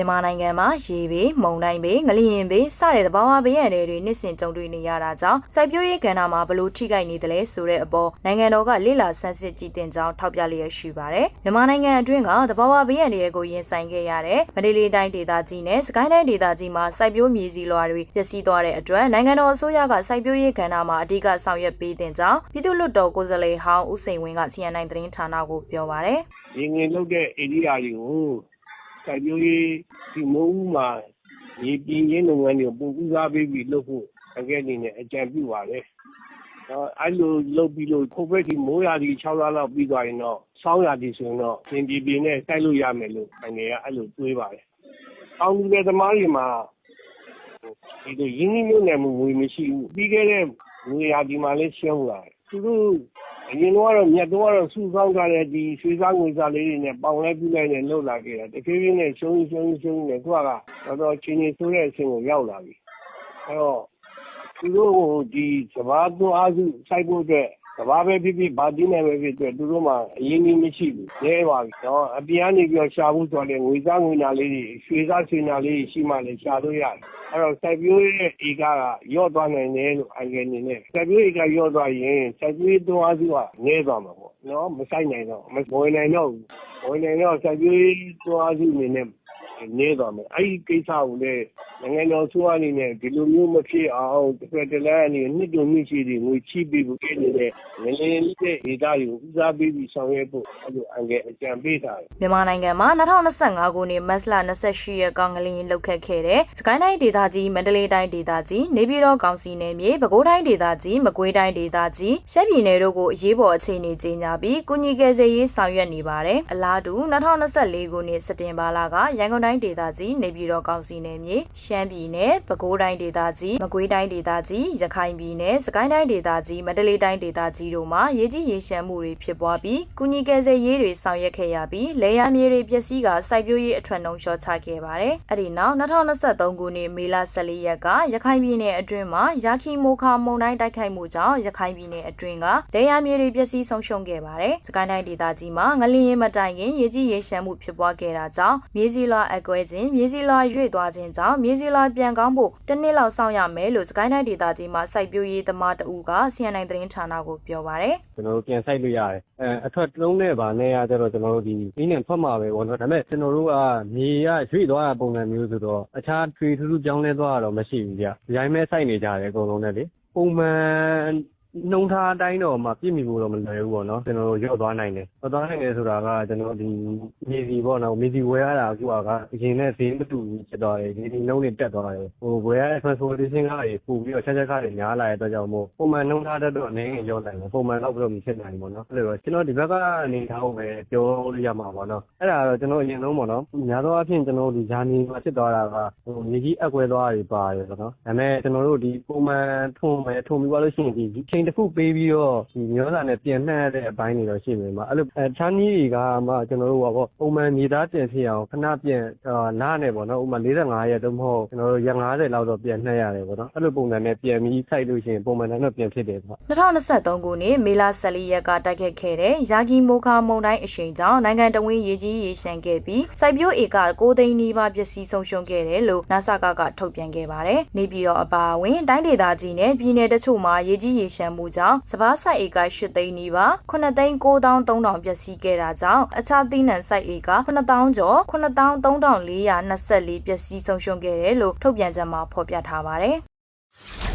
မြန်မာနိုင်ငံမှာရေဘေးမုန်တိုင်းဘေးငလျင်ဘေးစတဲ့သဘာဝဘေးရန်တွေနှစ်စဉ်ကြုံတွေ့နေရတာကြောင့်စိုက်ပျိုးရေးကဏ္ဍမှာဘလို့ထိခိုက်နေသလဲဆိုတဲ့အပေါ်နိုင်ငံတော်ကလေ့လာဆန်းစစ်ကြည့်တင်ကြောင်းထောက်ပြလျက်ရှိပါတယ်မြန်မာနိုင်ငံအတွင်းကသဘာဝဘေးရန်တွေကိုရင်ဆိုင်ခဲ့ရတဲ့မန္တလေးတိုင်းဒေသကြီးနဲ့စကိုင်းတိုင်းဒေသကြီးမှာစိုက်ပျိုးမြေစီလွှာတွေပျက်စီးသွားတဲ့အတွက်နိုင်ငံတော်အစိုးရကစိုက်ပျိုးရေးကဏ္ဍမှာအဓိကဆောင်ရွက်ပေးတင်ကြောင်းပြည်သူ့လွှတ်တော်ကိုယ်စားလှယ်ဟောင်းဦးစိန်ဝင်းက CNN သတင်းဌာနကိုပြောပါတယ်ရေငင်လုတ်တဲ့ဧရိယာတွေကို စိုက်ပျိုးရေးဒီမိုးဦးမှာရေပြင်းရင်းလုပ်ငန်းတွေကိုပုံကူးစားပေးပြီးလုပ်ဖို့ အကဲအနေနဲ့အကြံပြုပါတယ်။တော့အဲ့လိုလုပ်ပြီးလို့ခုဘက်ဒီ မိုးရာသီ6လလောက် ပြီးသွားရင်တော့ ဆောင်းရာသီဆိုရင်တော့ပြင်ပြပြနဲ့ စိုက်လို့ရမယ်လို့ အနေကအဲ့လိုတွေးပါတယ်။အောင်လူတဲ့သမားတွေမှာ ဒီလိုရင်းနှီးမြှုပ်နှံမှု ငွေမရှိဘူး။ပြီးခဲ့တဲ့ငွေရာသီမှာလည်း ရှုံးလာတယ်။သူတို့ အရင်တော့ မြတ်တော့တော့ စုဆောင်းကြတဲ့ဒီရွှေစားငွေစားလေးတွေနဲ့ ပေါင်လိုက် ပြလိုက်နဲ့လှုပ်လာခဲ့တာ တဖြည်းဖြည်းနဲ့ ရှုံးရှုံးရှုံးနေသူကကတော့တော့ချင်းချင်းဆိုးတဲ့အဆင့်ကို ရောက်လာပြီ အဲတော့ သူတို့ဟိုဒီစဘာသွအားစု စိုက်ဖို့အတွက် စဘာပဲဖြစ်ဖြစ်ဗာတိနဲ့ပဲဖြစ်ဖြစ်သူတို့မှအရင်ကြီးမရှိဘူးလဲပါပြီတော့အပြန်ကနေပြီးတော့ရှာဖို့ဆိုတဲ့ငွေစားငွေနာလေးတွေရွှေစားရွှေနာလေးတွေရှိမှလည်းရှာလို့ရတယ်အဲ့တော့စိုက်ပျိုးရေးဧကကရော့သွားနိုင်တယ်လို့အငယ်နေနဲ့စိုက်ပျိုးဧကရော့သွားရင်စိုက်ပျိုးရေးသွားစုကနည်းသွားမှာပေါ့နော်မဆိုင်နိုင်တော့မဝင်နိုင်တော့ဘူးဝင်နိုင်တော့စိုက်ပျိုးရေးသွားစုအနေနဲ့နည်းသွားမယ်အဲ့ဒီကိစ္စကိုလည်း နိုင်ငံတော်ဆိုအနေနဲ့ဒီလိုမျိုးမဖြစ်အောင်တစ်ဖက်တစ်လမ်းအနေနဲ့နှစ်တုံနှစ်ချီတွေငွေချိပေးဖို့ကိနေတဲ့ငလင်းတဲ့ဧကကိုဦးစားပေးပြီးဆောင်ရွက်ဖို့အဲ့လိုအငယ်အကြံပေးထားတယ်မြန်မာနိုင်ငံမှာ2025ခုနှစ်မတ်လ28ရက်ကငလျင်လှုပ်ခတ်ခဲ့တဲ့စကိုင်းတိုင်းဒေသကြီးမန္တလေးတိုင်းဒေသကြီးနေပြည်တော်ကောင်စီနယ်မြေပဲခူးတိုင်းဒေသကြီးမကွေးတိုင်းဒေသကြီးရှမ်းပြည်နယ်တို့ကိုအရေးပေါ်အခြေအနေကြေညာပြီးကုညီကယ်ဆယ်ရေးဆောင်ရွက်နေပါတယ်။အလားတူ2024ခုနှစ်စက်တင်ဘာလကရန်ကုန်တိုင်းဒေသကြီးနေပြည်တော်ကောင်စီနယ်မြေရှမ်းပြည်နယ်ပဲခူးတိုင်းဒေသကြီးမကွေးတိုင်းဒေသကြီးရခိုင်ပြည်နယ်စကိုင်းတိုင်းဒေသကြီးမန္တလေးတိုင်းဒေသကြီးတို့မှာရေကြီးရေရှမ်းမှုတွေဖြစ်ပွားပြီးကုညီကယ်ဆယ်ရေးတွေဆောင်ရွက်ခဲ့ရပြီးလေယာမြေတွေပျက်စီးကစိုက်ပျိုးရေးအထွတ်နှုံလျှော့ချခဲ့ပါတယ်။အဲ့ဒီနောက်2023ခုနှစ်မေလ14ရက်ကရခိုင်ပြည်နယ်အတွင်းမှာရာခီမိုခါမုန်တိုင်းတိုက်ခိုက်မှုကြောင့်ရခိုင်ပြည်နယ်အတွင်းကလေယာမြေတွေပျက်စီးဆုံးရှုံးခဲ့ပါတယ်။စကိုင်းတိုင်းဒေသကြီးမှာငလျင်မတိုင်ခင်ရေကြီးရေရှမ်းမှုဖြစ်ပွားခဲ့တာကြောင့်မြေစီလွာအကွဲခြင်းမြေစီလွာရွေ့သွားခြင်းကြောင့်မြေစီလွာပြန်ကောင်းဖို့တစ်နှစ်လောက်စောင့်ရမယ်လို့စကိုင်းတိုင်းဒေသကြီးမှာစိုက်ပျိုးရေးသမားတဦးက CNN သတင်းဌာနကိုပြောပါတယ်။ကျွန်တော်တို့ပြန်ဆိုင်လို့ရတယ်အဲအထွက်လုံးနဲ့ဗာနဲ့ရကြတော့ကျွန်တော်တို့ဒီအင်းနဲ့ဖတ်မှာပဲပေါ့နော်ဒါပေမဲ့ကျွန်တော်တို့ကမြေကရွေ့သွားတဲ့ပုံစံမျိုးဆိုတော့အခြားထွေထူးထူးပြောင်းလဲသွားတာတော့မရှိဘူးဗျဒီတိုင်းပဲစိုက်နေကြတယ်အကုန်လုံးနဲ့လေပုံမှန် နှုံထားအတိုင်းတော့မှပြည့်မီဖို့တော့မလွယ်ဘူးပေါ့နော်ကျွန်တော်တို့ရော့သွားနိုင်တယ်ရော့သွားနိုင်တယ်ဆိုတာကကျွန်တော်ဒီမြေစီပေါ့နော်မြေစီဝယ်ရတာအခုကအရင်နဲ့ဈေးမတူဘူးဖြစ်သွားတယ်ဒီဒီနှုံးတွေတက်သွားတယ်ဟိုဝယ်ရတဲ့ transportation ကားတွေပို့ပြီးတော့ချက်ချက်ကားတွေများလာတဲ့အတွက်ကြောင့်မို့ပုံမှန်နှုံထားတတ်တော့အနေငယ်ရော့နိုင်တယ်ပုံမှန်တော့ဘယ်လိုမဖြစ်နိုင်ဘူးပေါ့နော်အဲ့လိုတော့ကျွန်တော်ဒီဘက်ကအနေထားကိုပဲပြောလို့ရမှာပေါ့နော်အဲ့ဒါတော့ကျွန်တော်အရင်ဆုံးပေါ့နော်များသောအားဖြင့်ကျွန်တော်ဒီဂျာနီမှာဖြစ်သွားတာကဟိုမြေကြီးအက်ကွဲသွားတွေပါတယ်ပေါ့နော်ဒါပေမဲ့ကျွန်တော်တို့ဒီပုံမှန်ထုံမယ်ထုံပြီးသွားလို့ရှိရင်ဒီချိန်တစ်ခုပေးပြီးတော့ဒီမျိုးစာနဲ့ပြန်နှံ့ရတဲ့အပိုင်းတွေတော့ရှိနေမှာအဲ့လိုအဲချာနီးတွေကမှကျွန်တော်တို့ပေါ့ပုံမှန်မြေသားပြန်ဖြစ်အောင်ခဏပြန်နားနေပေါ့နော်ဥပမာ45ရက်တော့မဟုတ်ကျွန်တော်တို့ရက်50လောက်တော့ပြန်နှံ့ရတယ်ပေါ့နော်အဲ့လိုပုံစံနဲ့ပြန်ပြီးစိုက်လို့ရှိရင်ပုံမှန်တိုင်းတော့ပြန်ဖြစ်တယ်ပေါ့2023ခုနှစ်မေလ14ရက်ကတိုက်ခတ်ခဲ့တဲ့ယာဂီမိုခါမုန်တိုင်းအရှိန်ကြောင့်နိုင်ငံတော်ဝင်ရေကြီးရေရှမ်းခဲ့ပြီးစိုက်ပျိုးဧက6သိန်းနီးပါးပျက်စီးဆုံးရှုံးခဲ့တယ်လို့ NASA ကကထုတ်ပြန်ခဲ့ပါတယ်။နေပြည်တော်အပါအဝင်တိုင်းဒေသကြီးနဲ့ပြည်내တချို့မှာရေကြီးရေရှမ်းမှုကြောင့်စပါးစိုက်ဧက8သိန်းနီးပါး9သိန်း9300ပျက်စီးခဲ့တာကြောင့်အခြားသီးနှံစိုက်ဧက9000ကျော်932424ပျက်စီးဆုံးရှုံးခဲ့တယ်လို့ထုတ်ပြန်ချက်မှာဖော်ပြထားပါတယ်။